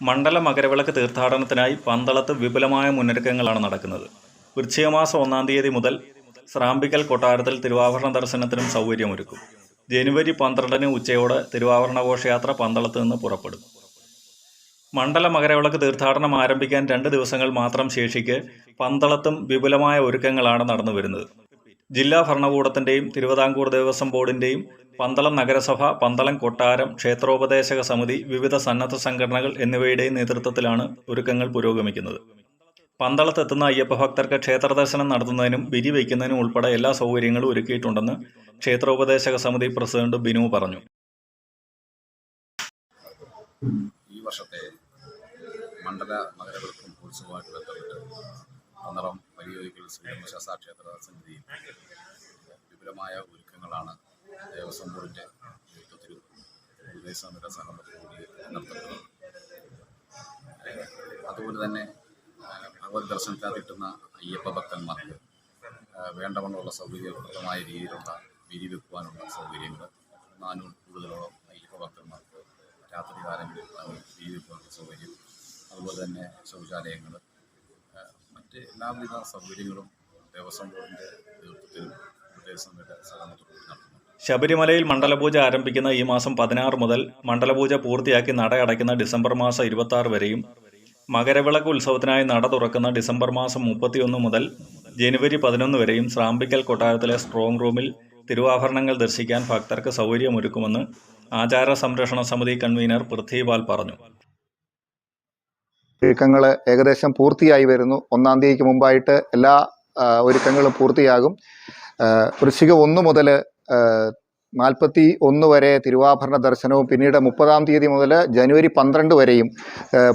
മണ്ഡല മകരവിളക്ക് തീർത്ഥാടനത്തിനായി പന്തളത്ത് വിപുലമായ മുന്നൊരുക്കങ്ങളാണ് നടക്കുന്നത്. വൃശ്ചികമാസം ഒന്നാം തീയതി മുതൽ സ്രാമ്പിക്കൽ കൊട്ടാരത്തിൽ തിരുവാഭരണ ദർശനത്തിനും സൗകര്യമൊരുക്കും. ജനുവരി പന്ത്രണ്ടിന് ഉച്ചയോടെ തിരുവാഭരണ ഘോഷയാത്ര പന്തളത്ത് നിന്ന് പുറപ്പെടും. മണ്ഡല മകരവിളക്ക് തീർത്ഥാടനം ആരംഭിക്കാൻ രണ്ട് ദിവസങ്ങൾ മാത്രം ശേഷിക്കെ പന്തളത്തും വിപുലമായ ഒരുക്കങ്ങളാണ് നടന്നു വരുന്നത് ജില്ലാ ഭരണകൂടത്തിന്റെയും തിരുവിതാംകൂർ ദേവസ്വം ബോർഡിന്റെയും പന്തളം നഗരസഭ പന്തളം കൊട്ടാരം ക്ഷേത്രോപദേശക സമിതി വിവിധ സന്നദ്ധ സംഘടനകൾ എന്നിവയുടെയും നേതൃത്വത്തിലാണ് ഒരുക്കങ്ങൾ പുരോഗമിക്കുന്നത്. പന്തളത്തെത്തുന്ന അയ്യപ്പ ഭക്തർക്ക് ക്ഷേത്രദർശനം നടത്തുന്നതിനും വിരി വയ്ക്കുന്നതിനും ഉൾപ്പെടെ എല്ലാ സൗകര്യങ്ങളും ഒരുക്കിയിട്ടുണ്ടെന്ന് ക്ഷേത്രോപദേശക സമിതി പ്രസിഡന്റ് ബിനു പറഞ്ഞു. ഈ വർഷത്തെ മണ്ഡല മകരവിളക്കും ഉത്സവമായിട്ട് ബന്ധപ്പെട്ട് പന്തളം വലിയൊരിക്കൽ ശ്രീധർമ്മശാസ്ത്ര ക്ഷേത്ര സന്നിധിയിൽ വിപുലമായ ഒരുക്കങ്ങളാണ് ദേവസ്വം ബോർഡിന്റെ നേതൃത്വത്തിലും ദേശസമിത സഹമതത്തോടുകൂടി നടത്തപ്പെടുന്നത് അതുപോലെ തന്നെ ഭഗവത് ദർശനത്തിനകത്ത് കിട്ടുന്ന അയ്യപ്പ ഭക്തന്മാർക്ക് വേണ്ടവണ്ണമുള്ള സൗകര്യപ്രദമായ രീതിയിലുള്ള വിരി വെക്കുവാനുള്ള സൗകര്യങ്ങൾ നാനൂറ് കൂടുതലോളം അയ്യപ്പ ഭക്തന്മാർക്ക് രാത്രി കാലങ്ങളിൽ വിരി വെക്കുവാനുള്ള സൗകര്യം അതുപോലെ തന്നെ ശൗചാലയങ്ങൾ മറ്റ് എല്ലാവിധ സൗകര്യങ്ങളും ദേവസ്വം ബോർഡിന്റെ നേതൃത്വത്തിലും ദേവസ്വങ്ങളുടെ സഹകരണത്തോടും നടത്തുന്നു ശബരിമലയിൽ മണ്ഡലപൂജ ആരംഭിക്കുന്ന ഈ മാസം പതിനാറ് മുതൽ മണ്ഡലപൂജ പൂർത്തിയാക്കി നട അടയ്ക്കുന്ന ഡിസംബർ മാസം ഇരുപത്തി ആറ് വരെയും മകരവിളക്ക് ഉത്സവത്തിനായി നട തുറക്കുന്ന ഡിസംബർ മാസം മുപ്പത്തിയൊന്ന് മുതൽ ജനുവരി പതിനൊന്ന് വരെയും ശ്രാമ്പിക്കൽ കൊട്ടാരത്തിലെ സ്ട്രോങ് റൂമിൽ തിരുവാഭരണങ്ങൾ ദർശിക്കാൻ ഭക്തർക്ക് സൗകര്യമൊരുക്കുമെന്ന് ആചാര സംരക്ഷണ സമിതി കൺവീനർ പൃഥ്വിപാൽ പറഞ്ഞു. ഒരുക്കങ്ങൾ ഏകദേശം പൂർത്തിയായി വരുന്നു. ഒന്നാം തീയതിക്ക് മുമ്പായിട്ട് എല്ലാ ഒരുക്കങ്ങളും പൂർത്തിയാകും. വൃശ്ചിക ഒന്ന് മുതൽ നാൽപ്പത്തി ഒന്ന് വരെ തിരുവാഭരണ ദർശനവും പിന്നീട് മുപ്പതാം തീയതി മുതൽ ജനുവരി പന്ത്രണ്ട് വരെയും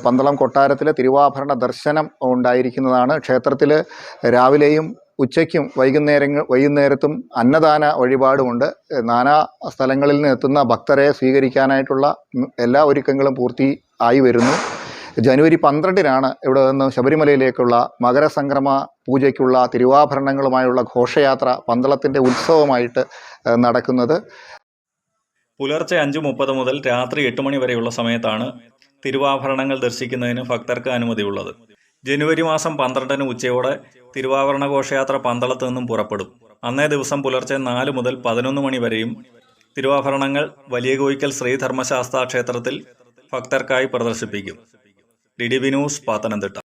പന്തളം കൊട്ടാരത്തിൽ തിരുവാഭരണ ദർശനം ഉണ്ടായിരിക്കുന്നതാണ്. ക്ഷേത്രത്തിൽ രാവിലെയും ഉച്ചയ്ക്കും വൈകുന്നേരങ്ങൾ വൈകുന്നേരത്തും അന്നദാന വഴിപാടുമുണ്ട്. നാനാ സ്ഥലങ്ങളിൽ നിന്ന് എത്തുന്ന ഭക്തരെ സ്വീകരിക്കാനായിട്ടുള്ള എല്ലാ ഒരുക്കങ്ങളും പൂർത്തി ആയി വരുന്നു. ജനുവരി പന്ത്രണ്ടിനാണ് ഇവിടെ നിന്ന് ശബരിമലയിലേക്കുള്ള മകരസംക്രമ പൂജയ്ക്കുള്ള തിരുവാഭരണങ്ങളുമായുള്ള ഘോഷയാത്ര പന്തളത്തിന്റെ ഉത്സവമായിട്ട് നടക്കുന്നത്. പുലർച്ചെ അഞ്ച് മുപ്പത് മുതൽ രാത്രി എട്ട് മണി വരെയുള്ള സമയത്താണ് തിരുവാഭരണങ്ങൾ ദർശിക്കുന്നതിന് ഭക്തർക്ക് അനുമതിയുള്ളത്. ജനുവരി മാസം പന്ത്രണ്ടിന് ഉച്ചയോടെ തിരുവാഭരണ ഘോഷയാത്ര പന്തളത്ത് നിന്നും പുറപ്പെടും. അന്നേ ദിവസം പുലർച്ചെ നാല് മുതൽ പതിനൊന്ന് മണി വരെയും തിരുവാഭരണങ്ങൾ വലിയ കോയിക്കൽ ശ്രീധർമ്മശാസ്ത്ര ക്ഷേത്രത്തിൽ ഭക്തർക്കായി പ്രദർശിപ്പിക്കും. D D news Pathanamthitta.